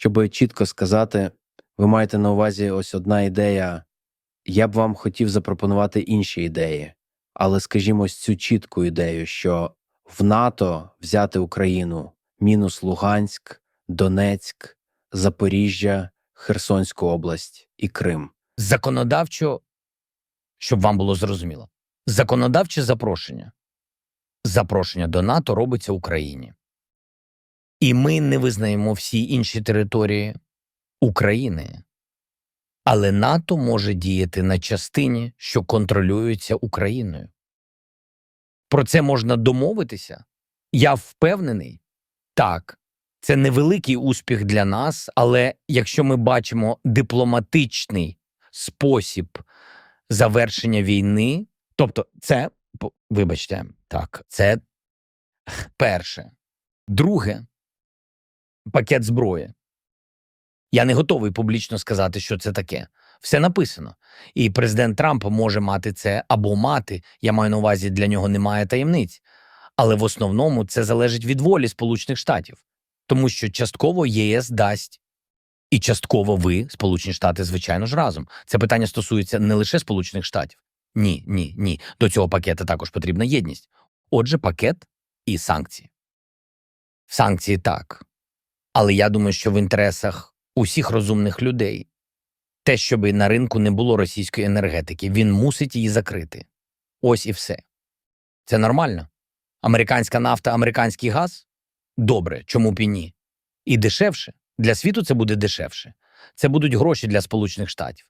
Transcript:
Щоб чітко сказати, ви маєте на увазі ось одна ідея. Я б вам хотів запропонувати інші ідеї, але скажімо, ось цю чітку ідею, що в НАТО взяти Україну мінус Луганськ, Донецьк, Запоріжжя, Херсонську область і Крим. Законодавчо, щоб вам було зрозуміло, законодавче запрошення. Запрошення до НАТО робиться Україні. І ми не визнаємо всі інші території України. Але НАТО може діяти на частині, що контролюється Україною. Про це можна домовитися. Я впевнений, так, це невеликий успіх для нас, але якщо ми бачимо дипломатичний спосіб завершення війни, тобто це, вибачте, так, це перше. Друге, пакет зброї. Я не готовий публічно сказати, що це таке. Все написано. І президент Трамп може мати це або мати. Я маю на увазі, для нього немає таємниць. Але в основному це залежить від волі Сполучених Штатів, тому що частково ЄС дасть і частково ви, Сполучені Штати, звичайно ж, разом. Це питання стосується не лише Сполучених Штатів. Ні, ні, ні. До цього пакета також потрібна єдність. Отже, пакет і санкції. Санкції так. Але я думаю, що в інтересах усіх розумних людей те, щоб на ринку не було російської енергетики, він мусить її закрити. Ось і все. Це нормально. Американська нафта, американський газ? Добре, чому б і ні? І дешевше. Для світу це буде дешевше. Це будуть гроші для Сполучених Штатів.